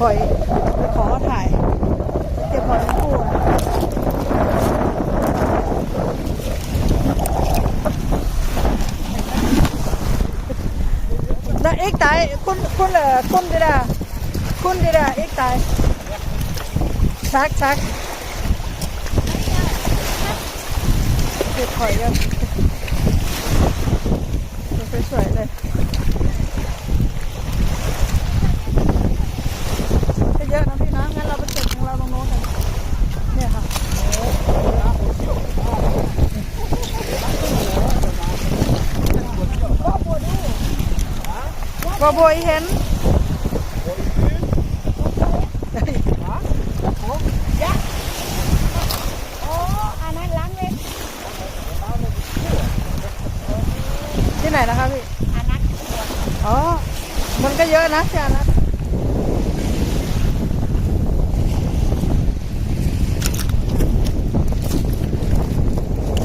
หอยไปขอถ่ายเก็บหอยทั้งคู่อะเอ็กตายคุณคุณเออคุณดีดาคุณดีดาเอ็กตายซักซักเก็บหอยกันสวยๆเลย ก็เยอะนะพี่นะ งั้นเราไปเก็บของเราตรงโน้นกัน เนี่ยค่ะ บอบอยเห็นโอ้อันนั้นล้างเล็กที่ไหนนะคะพี่อันนั้นอ๋อ มันก็เยอะนะที่อันนั้น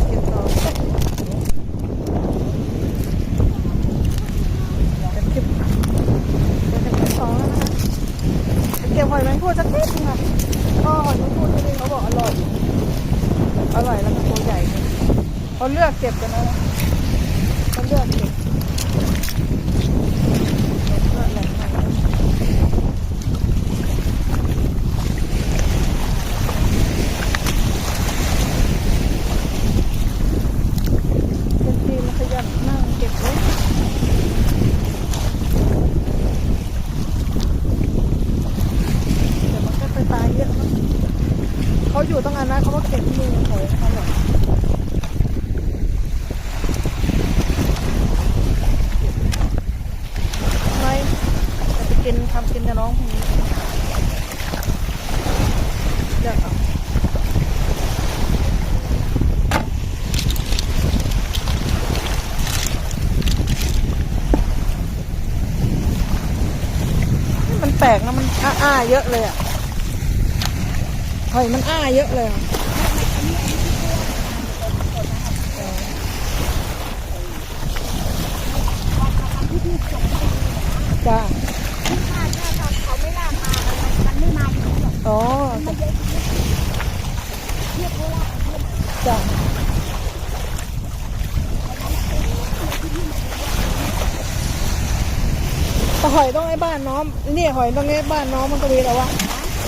เก็บต่อเก็บเก็บเก็บของแล้วนะคะเก็บหอยแมงพู่สักนิดนึงค่ะก็หอยแมงพู่ที่นี่เขาบอกอร่อย อร่อยแล้วก็ตัวใหญ่เลยเขาเลื อกเก็บกันนะเขาเลือกเก็บเป็นทีมขยันนั่งเก็บไว้เดี๋ยวมันก็ไปตายเยอะมั้งเขาอยู่ตั้งอันนะเขาก็เก็บมือหอยอร่อยไม่จะไปกินทำกินกับน้องพรุ่งนี้เลือกเอานี่มันแปลกนะมันอ้าๆ เยอะเลยอะหอยมันอ้าเยอะเลยอะจ้า ถ้าถ้าเขาไม่ล่ามามันไม่มาอยู่หรอก อ๋อ มันเยอะเทียบเขาล่า จ้าแต่หอยต้องไอ้บ้าน น้องนี่ยหอยตรงนี้บ้านน้องมันก็มีแต่ว่า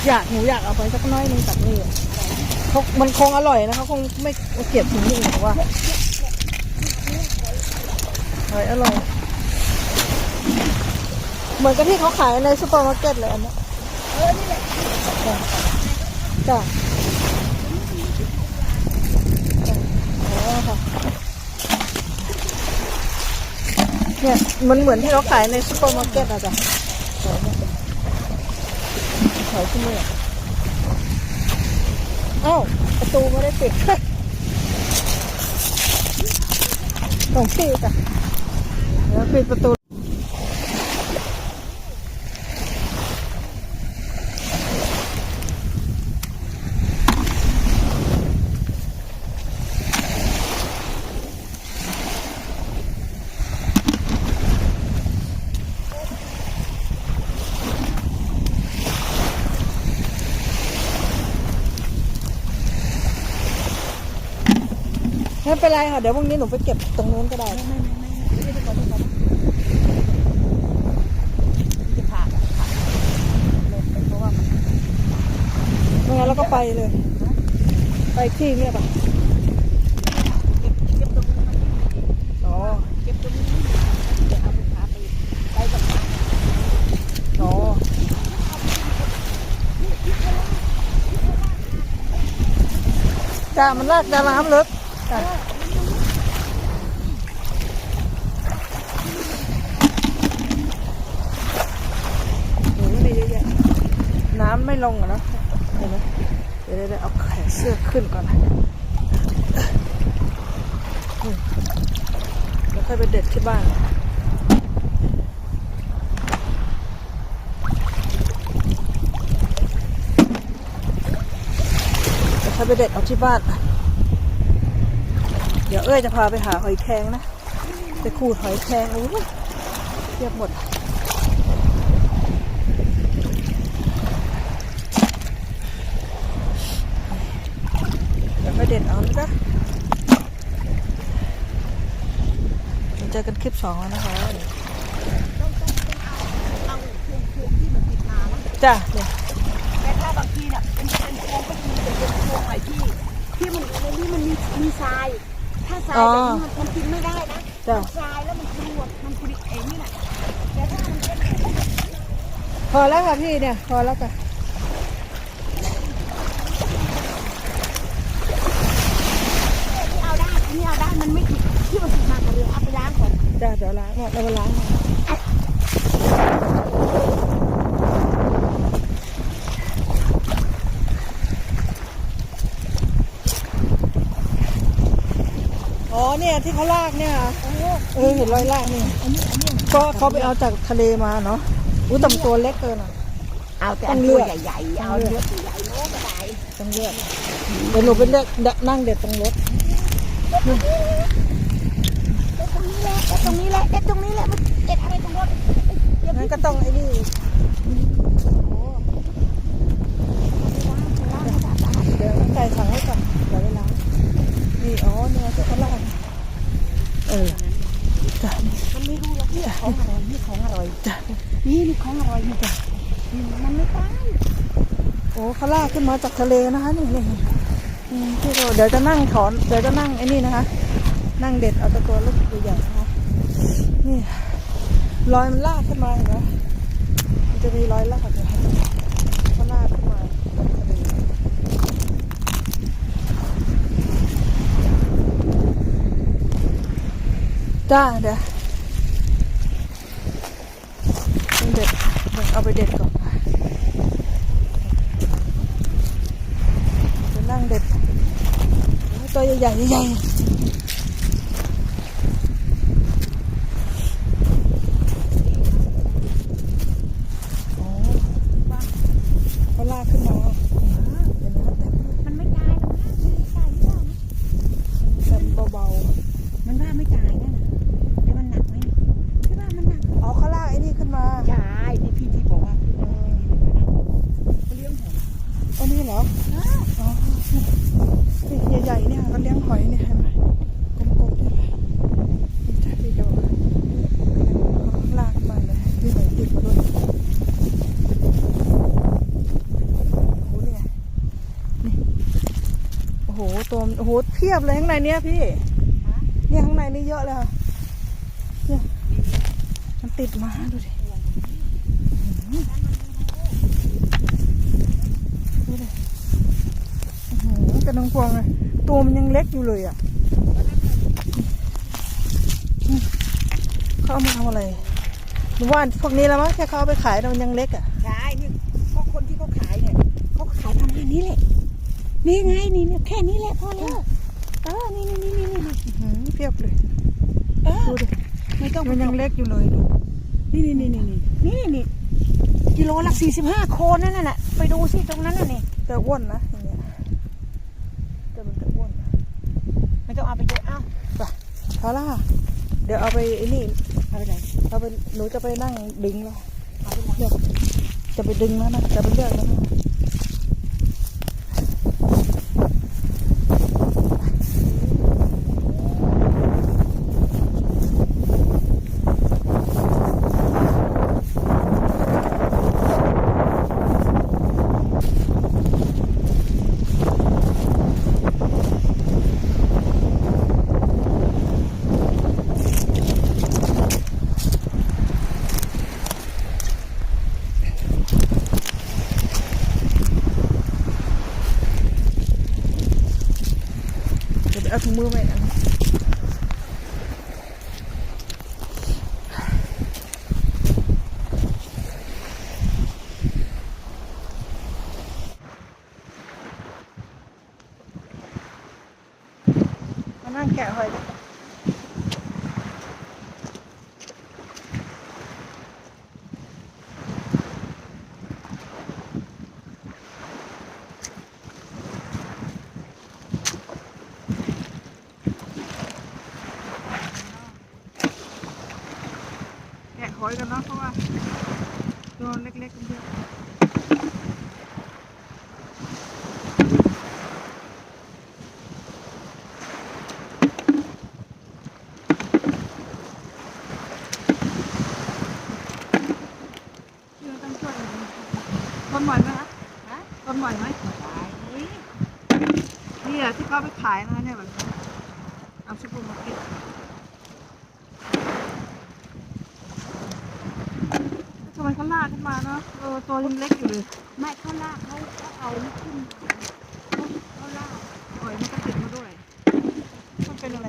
อยากหนูอยากเอาไปสักน้อยหนึงตัดนี่อะเขามันคงอร่อยนะเขาคงไม่เก็บถึงนี่หรอว่าหอยอร่อย เหมือนกับที่เขาขายในซูเปอร์มาร์เก็ตเลยอันนี้ยเออนี่แหละจ้ะจ้ะอ๋อค่ะเนี่ยมันเหมือนที่เราขายในซูเปอร์มาร์เก็ตอะจ้ะ หอยที่นี่อะเอ้าประตูไม่ได้ปิดของพี่จ้ะแล้วปิดประตู ไม่เป็นไรค่ะ เดี๋ยวพรุ่งนี้หนูไปเก็บตรงนู้นก็ได้ ไม่ไม่ไม่ไม่ไม่ได้ก่อนที่เขาจะผ่าผ่าเลยเพราะว่ามันไม่งั้นเราก็ไปเลย ไปที่เนี่ยป่ะเก็บเก็บตรงนี้มันอ๋อเก็บตรงนี้เดี๋ยวเอาไปผ่าไปไปกับอ๋อจ้ามันลากดาน้ำลึก จ้ะโอ้ยไม่เยอะแยะน้ำไม่ลงหรอเนะเห็นไหมเดี๋ยวเดี๋ยวเอาแขนเสื้อขึ้นก่อนนะแล้วค่อยไปเด็ดที่บ้านค่อยไปเด็ดเอาที่บ้าน เดี๋ยวเอ้ยจะพาไปหาหอยแครงนะไปขูดหอยแครงโอ้ยเทียบหมดเดี๋ยวไปเด็ดเอานะจ้ะเจอกันคลิปสองแล้วนะคะจ้ะเนี่ยแต่ถ้าบางทีเนี่ยเป็นเป็นพวงก็ดีแต่เป็นพวงไหนที่ที่มันในนี้มันมีมีทราย ถ้าทรายแบบนี้มันกินไม่ได้นะจ้ะ ทรายแล้วมันกรวดมันกริเองนี่แหละแต่ถ้ามันเป็นพอแล้วค่ะพี่เนี่ย พอแล้วค่ะที่เอาได้อันนี้เอาได้มันไม่ติดที่มันติดมากับเรือเอาไปล้างก่อนจ้ะเดี๋ยวล้างก่อนเดี๋ยวมาล้างก่อนอ๋อ เนี่ยที่เขาลากเนี่ยเหรอเออเห็นรอยลากนี่อันนี้อันนี้ก็เขาไปเอาจากทะเลมาเนาะอู้ตำตัวเล็กเกินอะเอาแต่ต้อัอนงเลืตัวอกใหญ่ๆเอาต้องเลืเลืออกกใหญ่ๆโน้ก็ได้ต้องเลือกเดี๋ยวหนูไปเลือกนั่งเด็ดตรงรถเอ็ดตรงนี้แหละเอ็ดตรงนี้แหละเอ็ดตรงนี้แหละมันเอ็ดอะไรตรงรถเดี๋ยวงั้พี่นก็ต้องไอ้นี่ล้างให้สะอาดเดี๋ยวใส่ถังไว้ก่อนเดี๋ยวเวลานี่อ๋อเนี่ยที่เขาลาก เออจ้ะมันไม่รู้หรอกนี่ของอร่อยนี่ของอร่อยจ้ะนี่นี่ของอร่อยนี่จ้ะมันไม่ตายโอ้เขาลากขึ้นมาจากทะเลนะคะนี่นี่อืมพี่ก็เดี๋ยวจะนั่งถอนเดี๋ยวจะนั่งไอ้นี่นะคะ นั่งเด็ดเอาตะตัวลูกใหญ่ๆนะคะนี่รอยมันลากขึ้นมาเห็นไหมมันจะมีรอยลากอยู่เขาลากขึ้นมาจากทะเล จ้าเดี๋ยวเด็ดเอาไปเด็ดก่อนจะนั่งเด็ดตัวใหญ่ใหญ่ๆโอ้เขาลากขึ้นมาเห็นไหมแต่ มันไม่ตายหรอกนะมันไม่ตายไม่ได้นะ แต่เบา มันว่าไม่ตายนั่นน่ะแต่มันหนักไหมพี่ว่ามันหนัก ๆอ๋อเขาลากไอ้นี่ขึ้นมา ใช่ที่พี่ที่บอกว่าพี่บอกว่าเขาเลี้ยงหอย อันนี้เหรออ๋อนี่ใหญ่ๆเนี่ยเขาเลี้ยงหอยเนี่ยเห็นไหมกลมๆเนี่ยนี่จ้ะพี่จะบอกเขาลากมาเลยมีหอยติดมาด้วย โอ้โหเนี่ยนี่โอ้โห ตัวมันโอ้โห เพี ยบเลยข้างในเนี้ยพี่เนี่ยข้างในนี่เยอะเลยค่ะเนี่ยมันติดมาดูดิอื้อหือดูดิอื้อหือกระนังพวงเลยตัวมันยังเล็กอยู่เลยอะอืมเขาเอามาทำอะไรหนูว่าพวกนี้แล้วมั้งแค่เขาเอาไปขายแต่มันยังเล็กอะใช่นี่ก็คนที่เขาขายเนี่ยเขาก็ขายประมาณนี้แหละนี่ไงนี่เนี่ยแค่นี้แหละพอแล้วเออนี่นี่นี่นี่นี่ อื้อหือเพียบเลยเออดูดิไม่ต้องมันยังเล็กอยู่เลยดูนี่นี่นี่นี่นี่นี่นี่กิโลละสี่สิบห้าโคนนั่นน่ะไปดูสิตรงนั้นน่ะนี่แต่อ้วนนะอย่างเงี้ยแต่มันจะอ้วนไม่ต้องเอาไปเยอะเอ้าไปพอละค่ะเดี๋ยวเอาไปไอ้นี่เอาไปไหนเอาไปหนูจะไปนั่งดึงแล้วเอาไปไหนเลือกจะไปดึงแล้วนะจะไปเลือกแล้วนะเดี๋ยวไปเอาถุง มือมาอีกอัน อยกันเนาะเพราะว่าตัวเล็กๆกันเยอะต้นหมไหมคะต้นหมไหมนี่ที่ก็ไปขายนะเนี่ยแบบเอาชุบมาเก็บ มเขาลากขึ้นมาเนาะเออตัวยังเล็กอยู่เลยไม่เขาลากเขาเขาเอาขึ้นเขาเขาลากหอยมันก็ติดมาด้วย มันเป็นอะไร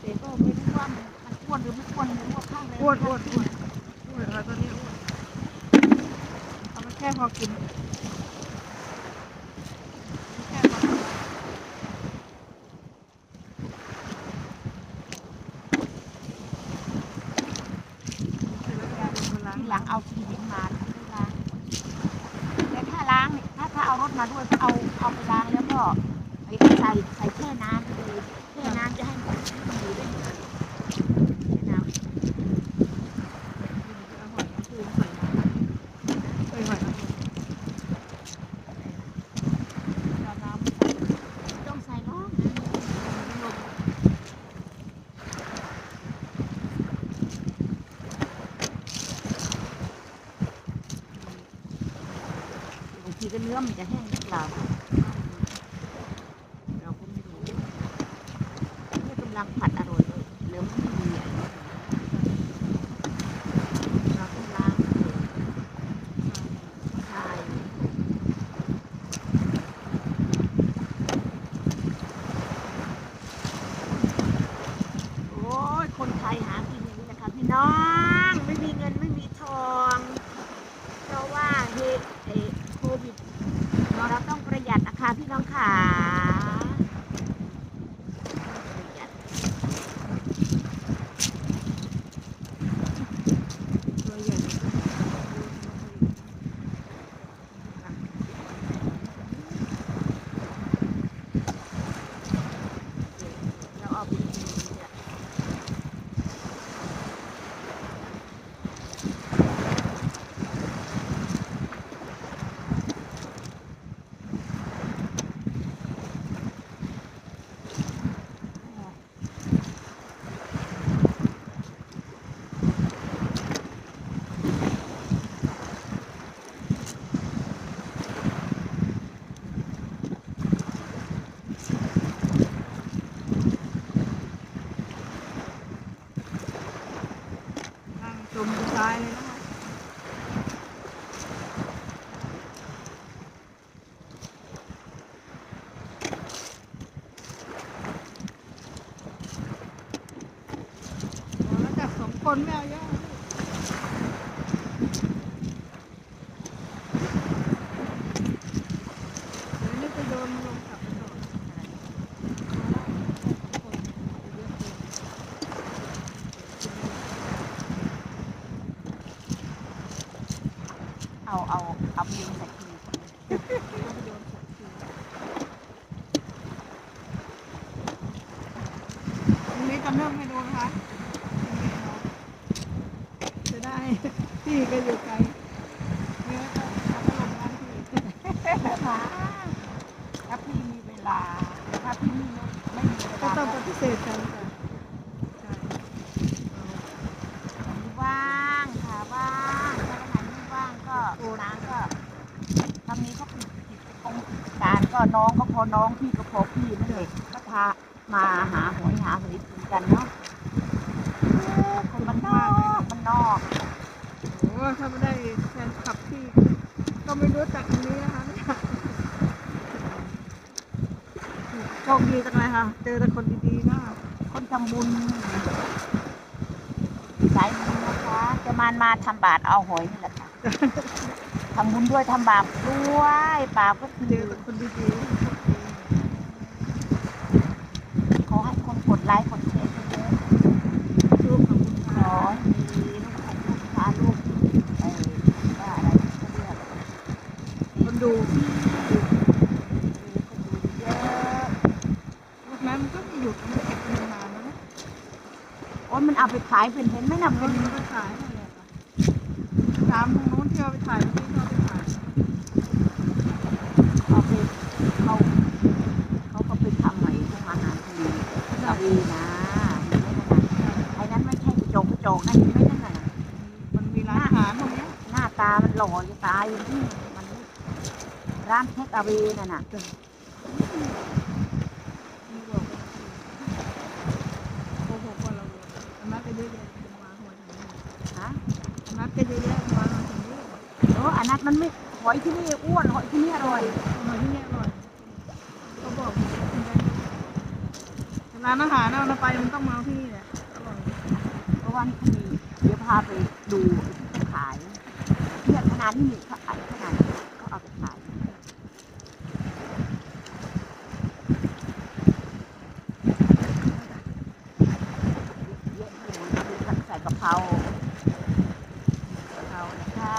เต่ก็ไม่รู้ว่ามันมันอ้วนหรือไม่อ้วนหรือว่าข้างในอ้วนอ้วนอ้วนอ้วนอะไรตัวนี้อ้วนเอาไปแค่พอกินแค่พอกินเสร็จแล้วยายเป็นคนล้าง ทีหลังเอาทีหินมาล้างแต่ถ้าล้างเนี่ยถ้าถ้าเอารถ มาด้วยก็เอาเอาไปล้างแล้วก็ไอ้ใส่ใส่แค่น้ำเลยแค่น้ำจะให้หมดให้มันอยู่ได้นานแช่น้ำ เอาหอยนางรมใส่น้ำเอ้ยหอยนางรมเอาน้ำใส่ ต้องใส่เนาะ น้ำลม บางทีก็เนื้อมันจะแห้งหรือเปล่าเราก็ไม่รู้ นี่กำผัดอร่อยเลยเหลือไม่มีอะไรเราก็ล้างใช่ โอ้ย คนไทยหากินอย่างนี้นะคะพี่น้อง ไม่มีเงินไม่มีทอง เพราะว่าเฮเอโควิด เราต้องประหยัดนะคะพี่น้องขาประหยัด ตัวใหญ่ เราเอาไปกินเนี่ย นั่งจมอยู่ซ้ายเลยนะคะเอาแล้วจับสองคนไม่เอาเยอะเดี๋ยวนี่ไปโดนลงกลับไปก่อน เอาเอาเอาเมนใส่ที ตรงนี้จำเริ่มให้ดูนะคะจะได้ ที่ก็อยู่ไกลเนื้อก็เอาไปลงร้านที่ มาถ้าพี่มีเวลา ถ้าพี่ไม่ไม่มีเว ก็ ลา ต้องปฏิเสธกันค่ะใช่ ว่างค่ะว่างถ้าวันไหนไม่ว่างก็น้าก็ทำนี้ก็ปิดกิจกรรมกิจการก็ น้องก็พอน้องพี่ก็พอพี่นั่นเองก็พามาหาหอยหาหอยกินกันเนาะเออคนมันนอกมันนอกโอ้ถ้าไม่ได้แฟนคลับที่ ก็ไม่รู้จักอันนี้นะคะเนี่ยโชคดีจังเลยค่ะ เจอแต่คนดีๆนะคนทำบุญสายบุญนะคะจะมามาทำบาตรเอาหอยนี่แหละค่ะ ทำบุญด้วยทำบาปด้วยบาปก็คืเจอแต่คนดีขอให้คนกดไลค์กดแชร์เยอะๆรูปของคุณขอให้มีลูกของลูกค้าลูกเออว่าอะไรเขาเรียกคนดูเยอะรูปนั้นมันก็มีอยู่มันเก็บเป็นนานแล้วนะโอ้ยมันเอาไปขายเป็นเห็นไหมนะเป็เป็นนก็ขายนั่นแหละค่ะถามทางนู้นที่เอาไปถ่ายเมื่อกี้ที่เอาไปถ่าย เอาไปเขาเขาก็ไปทำใหม่ทำอาหารทะเลสาวีนะไอ้นั้นไม่ใช่กระจกกระจกนะเห็นไหมนั่นน่ะ มันมีร้านอาหารตรงเนี้ย หน้าตามันหล่อจะตายอยู่ที่มันไม่ ร้านเทคอาวีนั่นน่ะจ้ะอืไม่บอกโกหกคนเราเลยนัดกันเยอะๆจะมาหัวถึงนี่ฮะนัดกันเยอะๆมาหัวถึงนี่โอ้อันนั้นมันไม่หอยที่นี่อ้วนหอยที่นี่อร่อยมาที่นี่อร่อยเขาบอกร้านอาหารเอาเราไปมันต้องมาที่นี่แหละอร่อยเพราะว่านี่เขามีเดี๋ยวพาไปดูที่ขายเนี่ยขนาดนี้เขาขายขนาดนี้เขาเอาไปขายเยอะเลยใส่ กะเพรากะเพรานะคะ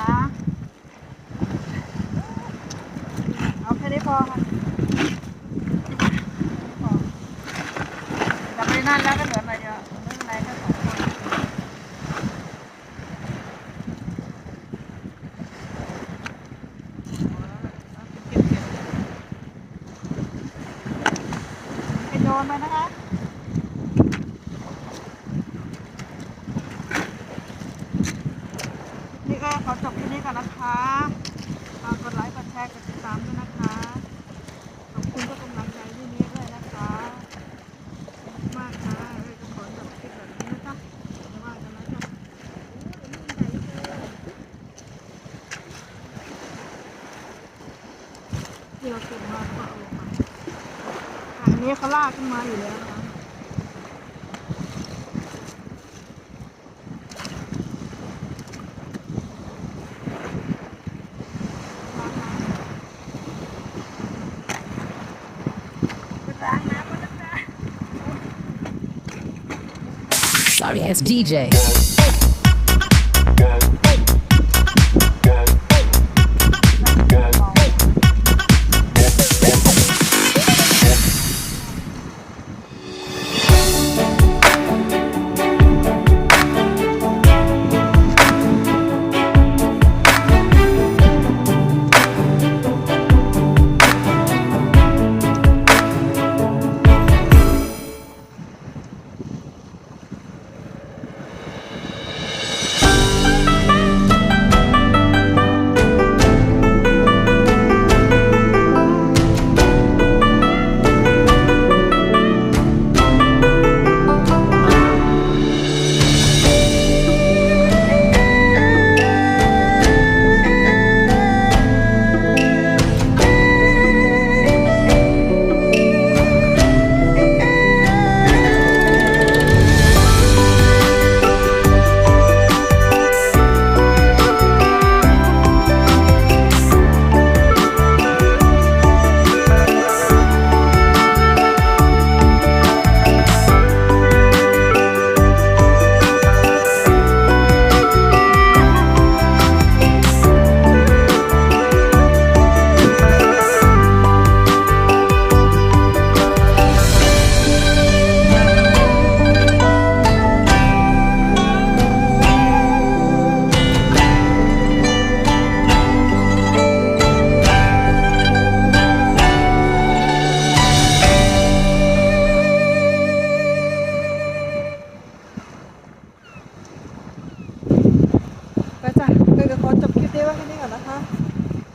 เอาแค่นี้พอค่ะพอจะไปนั่นแล้วก็เหลืออะไรเยอะไม่เป็นไรแค่สองคนเป็นโยนไปนะคะ นี่ก็ขอจบที่นี่ก่อนนะคะฝากกดไลค์ กดแช ร์ กดติดตามด้วยนะคะ ขอบคุณทุกกำลังใจที่นี้ด้วยนะคะขอบคุณมากค่ะเอ้ยจะขอจบคลิปแบบนี้นะจ๊ะไม่ว่ากันนะจ๊ะที่เราเก็บมาก็เอาลงมาอันนี้เขาลากขึ้นมาอยู่แล้ว Sorry ass DJ.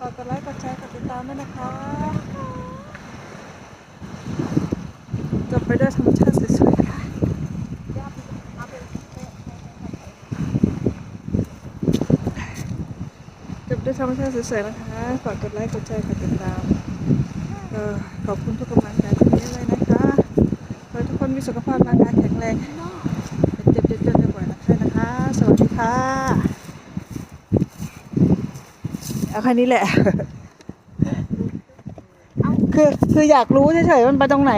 ากกดไลค์ กดแชร์ กดติดตามด้วยนะคะ จบไปด้วยธรรมชาติสวยๆค่ะจบด้วยธรรมชาติสวยๆนะคะ ฝากกดไลค์ กดแชร์ กดติดตามเออขอบคุณทุกกำลังใจที่มีเลยนะคะขอให้ทุกคนมีสุขภาพร่างกายแข็งแรงเจ็บๆจนๆบ่อยๆนะคะนะคะ สวัสดีค่ะ เอา แค่นี้แหละ คือคืออยากรู้เฉยๆมันไปตรงไหน